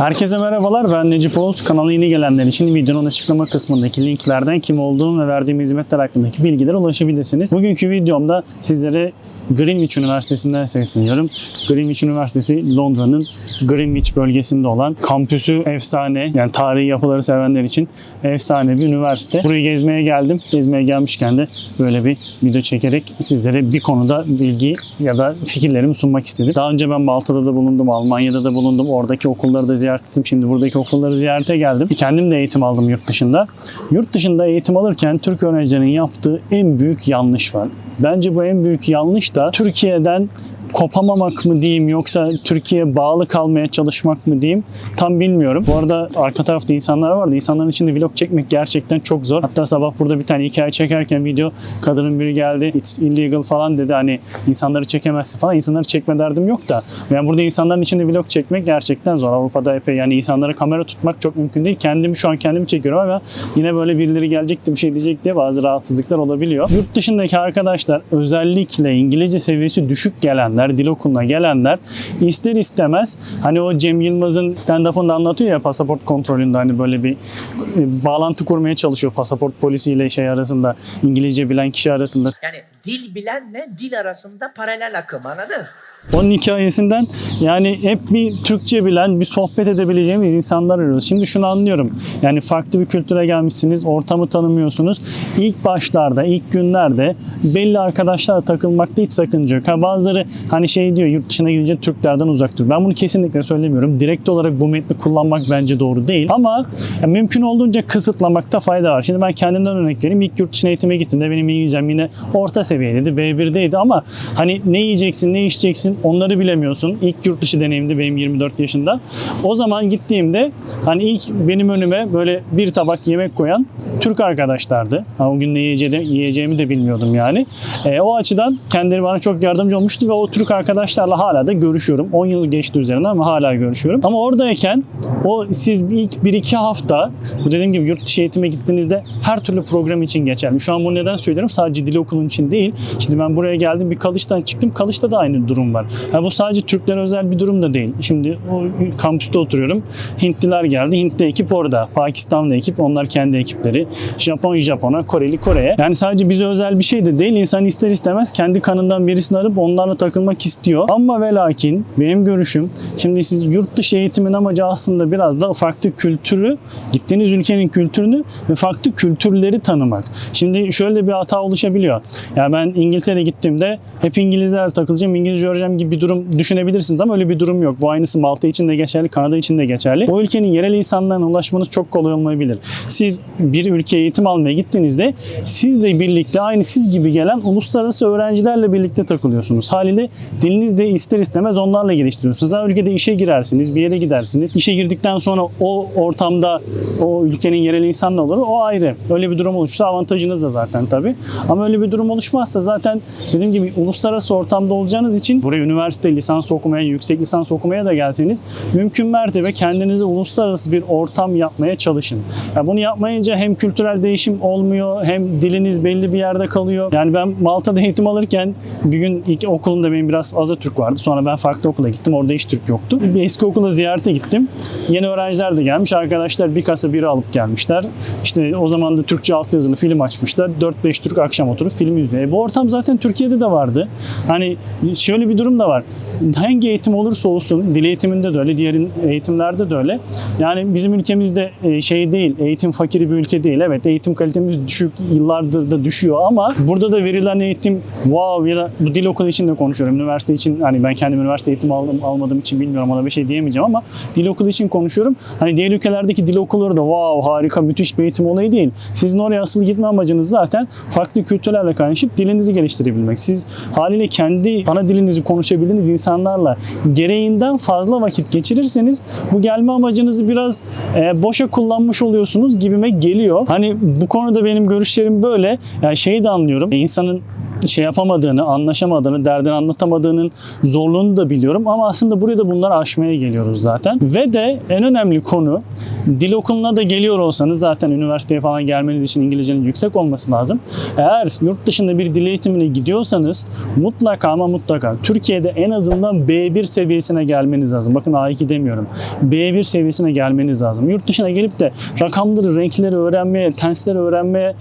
Herkese merhabalar ben Necip Oğuz. Kanala yeni gelenler için videonun açıklama kısmındaki linklerden kim olduğum ve verdiğim hizmetler hakkındaki bilgilere ulaşabilirsiniz. Bugünkü videomda sizlere Greenwich Üniversitesi'nden sesleniyorum. Greenwich Üniversitesi Londra'nın Greenwich bölgesinde olan kampüsü efsane yani tarihi yapıları sevenler için efsane bir üniversite. Burayı gezmeye geldim. Gezmeye gelmişken de böyle bir video çekerek sizlere bir konuda bilgi ya da fikirlerimi sunmak istedim. Daha önce ben Malta'da da bulundum, Almanya'da da bulundum. Oradaki okulları da ziyaret ettim. Şimdi buradaki okulları ziyarete geldim. Kendim de eğitim aldım yurt dışında. Yurt dışında eğitim alırken Türk öğrencilerin yaptığı en büyük yanlış var. Bence bu en büyük yanlış da Türkiye'den kopamamak mı diyeyim yoksa Türkiye'ye bağlı kalmaya çalışmak mı diyeyim tam bilmiyorum. Bu arada arka tarafta insanlar vardı. İnsanların içinde vlog çekmek gerçekten çok zor. Hatta sabah burada bir tane hikaye çekerken video kadının biri geldi. It's illegal falan dedi. Hani insanları çekemezsin falan. İnsanları çekme derdim yok da. Yani burada insanların içinde vlog çekmek gerçekten zor. Avrupa'da epey yani insanlara kamera tutmak çok mümkün değil. Kendimi şu an kendimi çekiyorum ama yine böyle birileri gelecek de bir şey diyecek diye bazı rahatsızlıklar olabiliyor. Yurt dışındaki arkadaşlar özellikle İngilizce seviyesi düşük gelenler, dil okuluna gelenler ister istemez hani o Cem Yılmaz'ın stand-up'ında anlatıyor ya pasaport kontrolünde hani böyle bir e, bağlantı kurmaya çalışıyor pasaport polisiyle şey arasında İngilizce bilen kişi arasında. Yani dil bilenle dil arasında paralel akım anladın? Onun hikayesinden yani hep bir Türkçe bilen, bir sohbet edebileceğimiz insanlar arıyoruz. Şimdi şunu anlıyorum. Yani farklı bir kültüre gelmişsiniz, ortamı tanımıyorsunuz. İlk başlarda, ilk günlerde belli arkadaşlarla takılmakta hiç sakınca yok. Ha bazıları hani şey diyor yurt dışına gidince Türklerden uzak dur. Ben bunu kesinlikle söylemiyorum. Direkt olarak bu metni kullanmak bence doğru değil. Ama ya mümkün olduğunca kısıtlamakta fayda var. Şimdi ben kendimden örnek vereyim. İlk yurt dışına eğitime gittiğimde benim İngilizcem yine orta seviyedeydi. B1'deydi ama hani ne yiyeceksin, ne içeceksin onları bilemiyorsun. İlk yurt dışı deneyimdi benim 24 yaşında. O zaman gittiğimde hani ilk benim önüme böyle bir tabak yemek koyan Türk arkadaşlardı. Ha, o gün ne yiyeceğimi, yiyeceğimi de bilmiyordum yani. E, o açıdan kendileri bana çok yardımcı olmuştu ve o Türk arkadaşlarla hala da görüşüyorum. 10 yıl geçti üzerinden ama hala görüşüyorum. Ama oradayken o siz ilk 1-2 hafta bu dediğim gibi yurt dışı eğitime gittiğinizde her türlü program için geçerli. Şu an bunu neden söylüyorum? Sadece dil okulun için değil. Şimdi ben buraya geldim bir Kalış'tan çıktım. Kalış'ta da aynı durum var. Ha, bu sadece Türklere özel bir durum da değil. Şimdi o kampüste oturuyorum. Hintliler geldi. Hintli ekip orada. Pakistanlı ekip onlar kendi ekipleri. Japon Japon'a, Koreli Kore'ye. Yani sadece bize özel bir şey de değil. İnsan ister istemez kendi kanından birisini arıp onlarla takılmak istiyor. Ama ve lakin benim görüşüm şimdi siz yurt dışı eğitimin amacı aslında biraz da farklı kültürü, gittiğiniz ülkenin kültürünü ve farklı kültürleri tanımak. Şimdi şöyle bir hata oluşabiliyor. Ya ben İngiltere'ye gittiğimde hep İngilizler takılacağım, İngilizce öğreneceğim gibi bir durum düşünebilirsiniz ama öyle bir durum yok. Bu aynısı Malta için de geçerli, Kanada için de geçerli. O ülkenin yerel insanlarına ulaşmanız çok kolay olmayabilir. Siz bir ülkeye eğitim almaya gittiğinizde sizle birlikte aynı siz gibi gelen uluslararası öğrencilerle birlikte takılıyorsunuz. Haliyle diliniz de ister istemez onlarla geliştiriyorsunuz. Ha ülkede işe girersiniz, bir yere gidersiniz. İşe girdikten sonra o ortamda o ülkenin yerel insanla olur. O ayrı. Öyle bir durum oluşsa avantajınız da zaten tabii. Ama öyle bir durum oluşmazsa zaten dediğim gibi uluslararası ortamda olacağınız için buraya üniversite lisans okumaya, yüksek lisans okumaya da gelseniz mümkün mertebe kendinize uluslararası bir ortam yapmaya çalışın. Yani bunu yapmayınca hem kültürel değişim olmuyor hem diliniz belli bir yerde kalıyor. Yani ben Malta'da eğitim alırken bir gün ilk okulumda benim biraz fazla Türk vardı. Sonra ben farklı okula gittim. Orada hiç Türk yoktu. Bir eski okula ziyarete gittim. Yeni öğrenciler de gelmiş. Arkadaşlar bir kasa biri alıp gelmişler. İşte o zaman da Türkçe altyazılı film açmışlar. 4-5 Türk akşam oturup film izliyor. E bu ortam zaten Türkiye'de de vardı. Hani şöyle bir durum da var. Hangi eğitim olursa olsun, dil eğitiminde de öyle, diğer eğitimlerde de öyle. Yani bizim ülkemizde e, şey değil, eğitim fakiri bir ülke değil. Evet eğitim kalitemiz düşük, yıllardır da düşüyor ama burada da verilen eğitim wow ya da bu dil okulu için de konuşuyorum. Üniversite için hani ben kendim üniversite eğitimi aldım, almadığım için bilmiyorum ona bir şey diyemeyeceğim ama dil okulu için konuşuyorum. Hani diğer ülkelerdeki dil okulları da wow harika müthiş bir eğitim olayı değil. Sizin oraya asıl gitme amacınız zaten farklı kültürlerle kaynaşıp dilinizi geliştirebilmek. Siz haliyle kendi ana dilinizi konuşabildiğiniz insanlarla gereğinden fazla vakit geçirirseniz bu gelme amacınızı biraz e, boşa kullanmış oluyorsunuz gibime geliyor. Hani bu konuda benim görüşlerim böyle. Yani şeyi de anlıyorum. E, insanın şey yapamadığını, anlaşamadığını, derdini anlatamadığının zorluğunu da biliyorum ama aslında buraya da bunları aşmaya geliyoruz zaten. Ve de en önemli konu dil okuluna da geliyor olsanız zaten üniversiteye falan gelmeniz için İngilizcenin yüksek olması lazım. Eğer yurt dışında bir dil eğitimine gidiyorsanız mutlaka ama mutlaka Türkiye'de en azından B1 seviyesine gelmeniz lazım. Bakın A2 demiyorum. B1 seviyesine gelmeniz lazım. Yurt dışına gelip de rakamları, renkleri öğrenmeye, tensleri öğrenmeye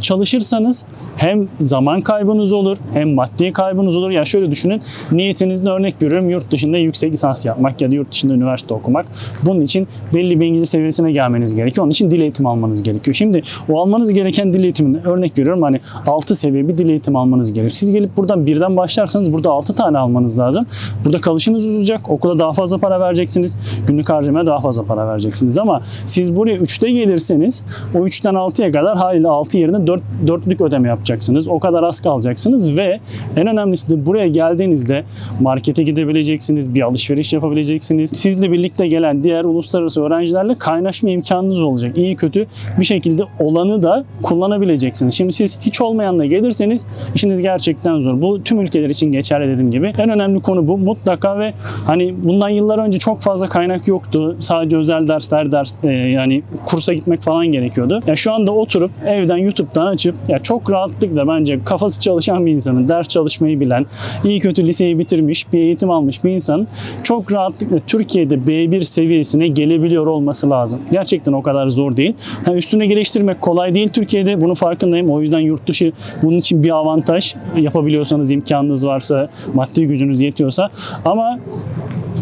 çalışırsanız hem zaman kaybınız olur hem maddi kaybınız olur. Ya şöyle düşünün. Niyetinizde örnek veriyorum yurt dışında yüksek lisans yapmak ya da yurt dışında üniversite okumak. Bunun için belli bir İngilizce seviyesine gelmeniz gerekiyor. Onun için dil eğitimi almanız gerekiyor. Şimdi o almanız gereken dil eğitimini örnek veriyorum hani 6 seviye bir dil eğitimi almanız gerekiyor. Siz gelip buradan birden başlarsanız burada 6 tane almanız lazım. Burada kalışınız uzayacak. Okula daha fazla para vereceksiniz. Günlük harcamaya daha fazla para vereceksiniz. Ama siz buraya 3'te gelirseniz o 3'ten 6'ya kadar haliyle 6 yerine 4, 4'lük ödeme yapacaksınız. O kadar az kalacaksınız ve en önemlisi de buraya geldiğinizde markete gidebileceksiniz, bir alışveriş yapabileceksiniz. Sizle birlikte gelen diğer uluslararası öğrencilerle kaynaşma imkanınız olacak. İyi kötü bir şekilde olanı da kullanabileceksiniz. Şimdi siz hiç olmayanla gelirseniz işiniz gerçekten zor. Bu tüm ülkeler için geçerli dediğim gibi. En önemli konu bu. Mutlaka ve hani bundan yıllar önce çok fazla kaynak yoktu. Sadece özel dersler, ders e, yani kursa gitmek falan gerekiyordu. Ya şu anda oturup evden YouTube'dan açıp ya çok rahatlıkla bence kafası çalışan bir insanın, ders çalışmayı bilen, iyi kötü liseyi bitirmiş, bir eğitim almış bir insanın çok rahatlıkla Türkiye'de B1 seviyesine gelebiliyor olması lazım. Gerçekten o kadar zor değil. Ha, üstüne geliştirmek kolay değil Türkiye'de. Bunun farkındayım. O yüzden yurt dışı bunun için bir avantaj. Yapabiliyorsanız, imkanınız varsa, maddi gücünüz yetiyorsa. Ama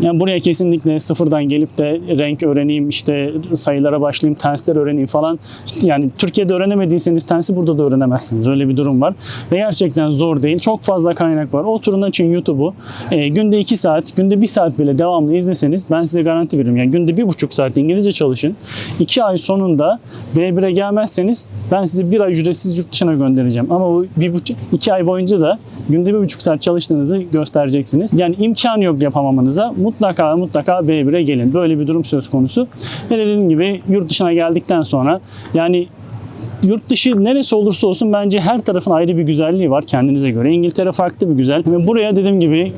yani buraya kesinlikle sıfırdan gelip de renk öğreneyim, işte sayılara başlayayım, tensler öğreneyim falan. Yani Türkiye'de öğrenemediyseniz tensi burada da öğrenemezsiniz. Öyle bir durum var. Ve gerçekten zor değil. Çok fazla kaynak var. Oturun açın YouTube'u. E, günde 2 saat, günde 1 saat bile devamlı izleseniz ben size garanti veriyorum. Yani günde 1,5 saat İngilizce çalışın. 2 ay sonunda B1'e gelmezseniz ben sizi bir ay ücretsiz yurt dışına göndereceğim. Ama o 2 ay boyunca da günde 1,5 saat çalıştığınızı göstereceksiniz. Yani imkan yok yapamamanıza mutlaka mutlaka B1'e gelin. Böyle bir durum söz konusu. Ve dediğim gibi yurt dışına geldikten sonra yani yurt dışı neresi olursa olsun bence her tarafın ayrı bir güzelliği var kendinize göre. İngiltere farklı bir güzel. Ve buraya dediğim gibi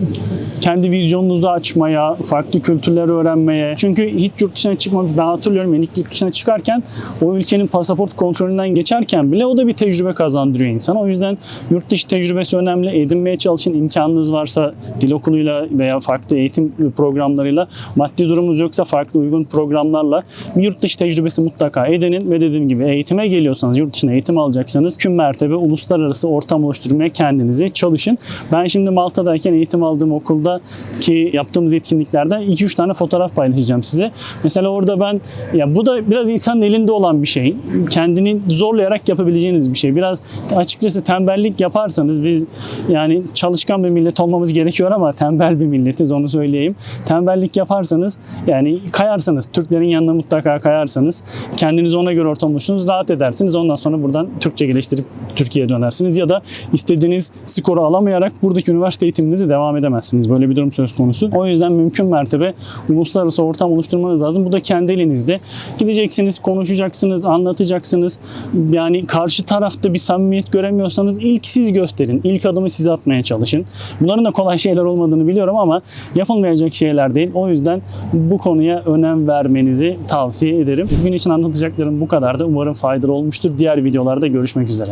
kendi vizyonunuzu açmaya, farklı kültürler öğrenmeye. Çünkü hiç yurt dışına çıkmadım. Ben hatırlıyorum ben ilk yurt dışına çıkarken o ülkenin pasaport kontrolünden geçerken bile o da bir tecrübe kazandırıyor insana. O yüzden yurt dışı tecrübesi önemli. Edinmeye çalışın. imkanınız varsa dil okuluyla veya farklı eğitim programlarıyla maddi durumunuz yoksa farklı uygun programlarla bir yurt dışı tecrübesi mutlaka edinin ve dediğim gibi eğitime geliyorsanız, yurt dışına eğitim alacaksanız küm mertebe uluslararası ortam oluşturmaya kendinizi çalışın. Ben şimdi Malta'dayken eğitim aldığım okulda ki yaptığımız etkinliklerden 2-3 tane fotoğraf paylaşacağım size. Mesela orada ben ya bu da biraz insanın elinde olan bir şey. Kendini zorlayarak yapabileceğiniz bir şey. Biraz açıkçası tembellik yaparsanız biz yani çalışkan bir millet olmamız gerekiyor ama tembel bir milletiz onu söyleyeyim. Tembellik yaparsanız yani kayarsanız Türklerin yanına mutlaka kayarsanız kendinizi ona göre ortam rahat edersiniz. Ondan sonra buradan Türkçe geliştirip Türkiye'ye dönersiniz ya da istediğiniz skoru alamayarak buradaki üniversite eğitiminize devam edemezsiniz. Böyle bir durum söz konusu. O yüzden mümkün mertebe uluslararası ortam oluşturmanız lazım. Bu da kendi elinizde. Gideceksiniz, konuşacaksınız, anlatacaksınız. Yani karşı tarafta bir samimiyet göremiyorsanız ilk siz gösterin. İlk adımı siz atmaya çalışın. Bunların da kolay şeyler olmadığını biliyorum ama yapılmayacak şeyler değil. O yüzden bu konuya önem vermenizi tavsiye ederim. Bugün için anlatacaklarım bu kadardı. Umarım faydalı olmuştur. Diğer videolarda görüşmek üzere.